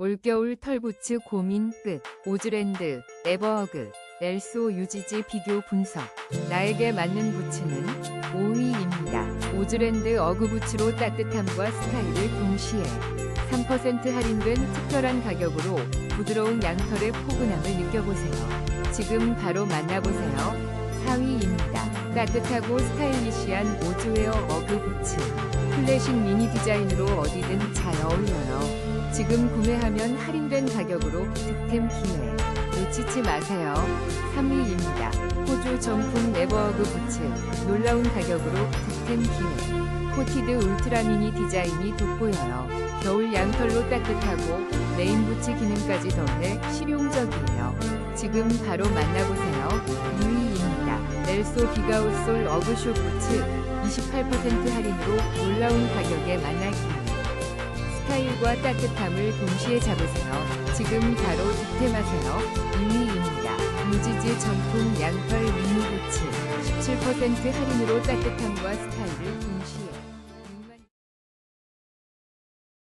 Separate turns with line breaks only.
올겨울 털부츠 고민 끝. 오즈랜드, 에버어그, 렐소 유지지 비교 분석. 나에게 맞는 부츠는 5위입니다. 오즈랜드 어그 부츠로 따뜻함과 스타일을 동시에 3% 할인된 특별한 가격으로 부드러운 양털의 포근함을 느껴보세요. 지금 바로 만나보세요. 4위입니다. 따뜻하고 스타일리시한 오즈웨어 어그 부츠. 클래식 미니 디자인으로 어디든 잘 어울려요. 지금 구매하면 할인된 가격으로 득템 기회. 놓치지 마세요. 3위입니다. 호주 정품 네버어그 부츠. 놀라운 가격으로 득템 기회. 코티드 울트라 미니 디자인이 돋보여요. 겨울 양털로 따뜻하고 레인 부츠 기능까지 더해 실용적이에요. 지금 바로 만나보세요. 2위 넬소 비가우솔 어그쇼 부츠 28% 할인으로 놀라운 가격에 만날 기회. 스타일과 따뜻함을 동시에 잡으세요. 지금 바로 득템하세요. 2위입니다. 무지지 정품 양털 미니 부츠 17% 할인으로 따뜻함과 스타일을